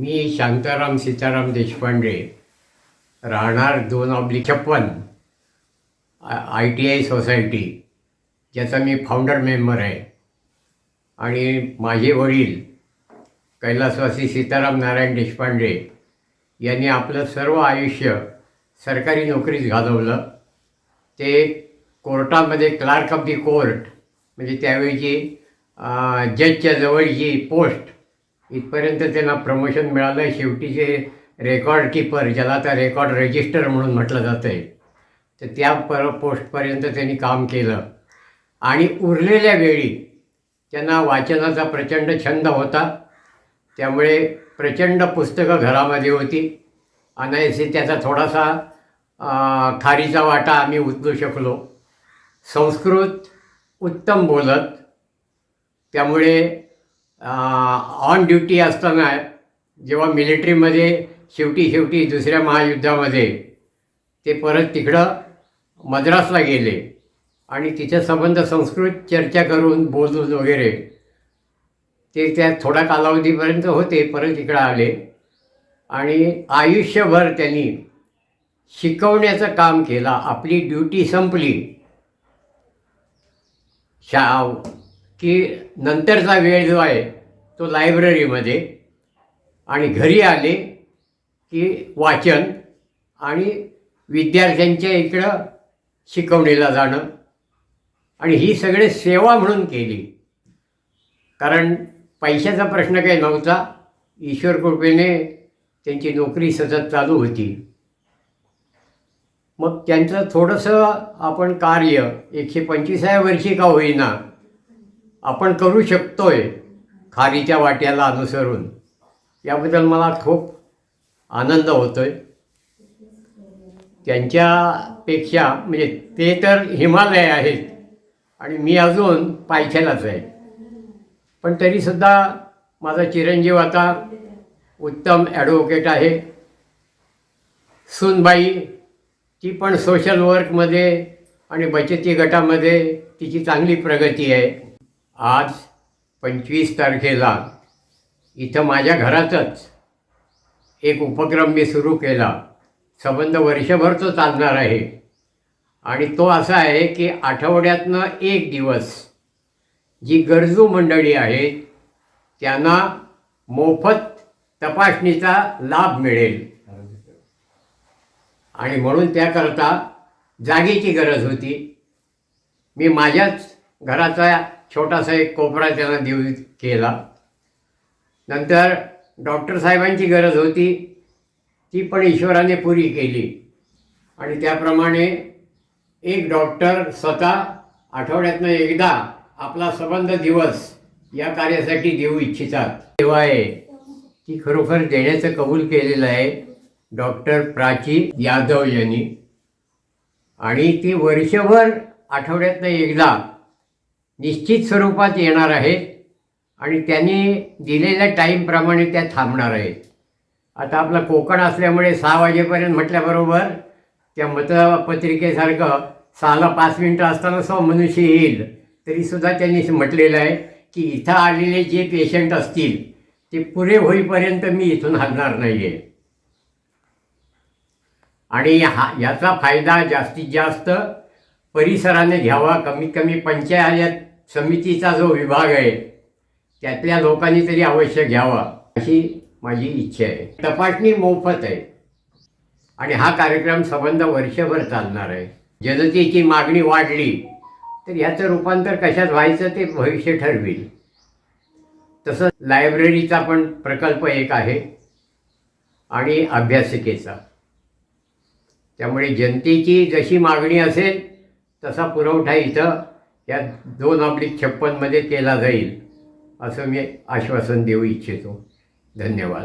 मी शांताराम सीताराम देशपांडे राहणार दोन ऑब्लिक छप्पन आय टी आय सोसायटी ज्याचा मी फाउंडर मेंबर आहे. आणि माझे वडील कैलासवासी सीताराम नारायण देशपांडे यांनी आपलं सर्व आयुष्य सरकारी नोकरीत घालवलं. ते कोर्टामध्ये क्लार्क ऑफ दी कोर्ट म्हणजे त्यावेळीची जजच्या जवळची पोस्ट इथपर्यंत त्यांना प्रमोशन मिळालं. आहे शेवटीचे रेकॉर्ड किपर ज्याला आता रेकॉर्ड रजिस्टर म्हणून म्हटलं जातं आहे तर त्या पर पोस्टपर्यंत त्यांनी काम केलं. आणि उरलेल्या वेळी त्यांना वाचनाचा प्रचंड छंद होता. त्यामुळे प्रचंड पुस्तकं घरामध्ये होती. अनायसे त्याचा थोडासा खारीचा वाटा आम्ही उचलू शकलो. संस्कृत उत्तम बोलत. त्यामुळे ऑन ड्युटी असताना जेव्हा मिलिटरीमध्ये शेवटी शेवटी दुसऱ्या महायुद्धामध्ये ते परत तिकडं मद्रासला गेले आणि तिच्या संबंध संस्कृत चर्चा करून बोलून वगैरे ते त्या थोड्या कालावधीपर्यंत होते परत इकडं आले. आणि आयुष्यभर त्यांनी शिकवण्याचं काम केलं. आपली ड्युटी संपली. शा की नंतरचा वेळ जो आहे तो लायब्ररीमध्ये आणि घरी आले की वाचन आणि विद्यार्थ्यांच्या इकडं शिकवणीला जाणं. आणि ही सगळे सेवा म्हणून केली. कारण पैशाचा प्रश्न काही नव्हता. ईश्वर कृपेने त्यांची नोकरी सतत चालू होती. मग त्यांचं थोडंसं आपण कार्य एकशे पंचवीसाव्या वर्षी का होईना आपण करू शकतोय खारीच्या वाट्याला अनुसरून. याबद्दल मला खूप आनंद होतोय. त्यांच्यापेक्षा म्हणजे ते तर हिमालय आहेत आणि मी अजून पायथ्यालाच आहे. पण तरीसुद्धा माझा चिरंजीव आता उत्तम ॲडव्होकेट आहे. सुनबाई ती पण सोशल वर्कमध्ये आणि बचती गटामध्ये तिची चांगली प्रगती आहे. आज पंचवीस तारखेला इथं माझ्या घरातच एक उपक्रम मी सुरू केला. संबंध वर्षभर तो चालणार आहे. आणि तो असा आहे की आठवड्यातनं एक दिवस जी गरजू मंडळी आहेत त्यांना मोफत तपासणीचा लाभ मिळेल. आणि म्हणून त्याकरता जागेची गरज होती. मी माझ्याच घराचा छोटासा एक कोपरा त्यांना देऊ केला. नंतर डॉक्टर साहेबांची गरज होती. ती पण ईश्वराने पुरी केली. आणि त्याप्रमाणे एक डॉक्टर स्वतः आठवड्यातनं एकदा आपला संबंध दिवस या कार्यासाठी देऊ इच्छितात. तेव्हा आहे ती खरोखर देण्याचं कबूल केलेलं आहे डॉक्टर प्राची यादव यांनी. आणि ती वर्षभर आठवड्यातनं एकदा निश्चित स्वरूपात येणार आहेत आणि त्यांनी दिलेल्या टाईमप्रमाणे त्या थांबणार आहेत. आता आपलं कोकण असल्यामुळे सहा वाजेपर्यंत म्हटल्याबरोबर त्या मतपत्रिकेसारखं सहाला पाच मिनटं असताना सो मनुष्य येईल तरीसुद्धा त्यांनी म्हटलेलं आहे की इथं आलेले जे पेशंट असतील ते पुरे होईपर्यंत मी इथून हलणार नाही आहे आणि हा याचा फायदा जास्तीत जास्त परिसराने घ्यावा. कमीत कमी पंचायत समितीचा जो विभाग आहे त्यातल्या लोकांनी तरी अवश्य घ्यावा अशी माझी इच्छा आहे. तपासणी मोफत आहे. आणि हा कार्यक्रम संबंध वर्षभर चालणार आहे. जनतेची मागणी वाढली तर ह्याचं रूपांतर कशात व्हायचं ते भविष्य ठरवेल. तसंच लायब्ररीचा पण प्रकल्प एक आहे आणि अभ्यासिकेचा. त्यामुळे जनतेची जशी मागणी असेल तसा पुरवठा इथं त्या दोन ऑब्लिक छप्पनमध्ये केला जाईल असं मी आश्वासन देऊ इच्छितो. धन्यवाद.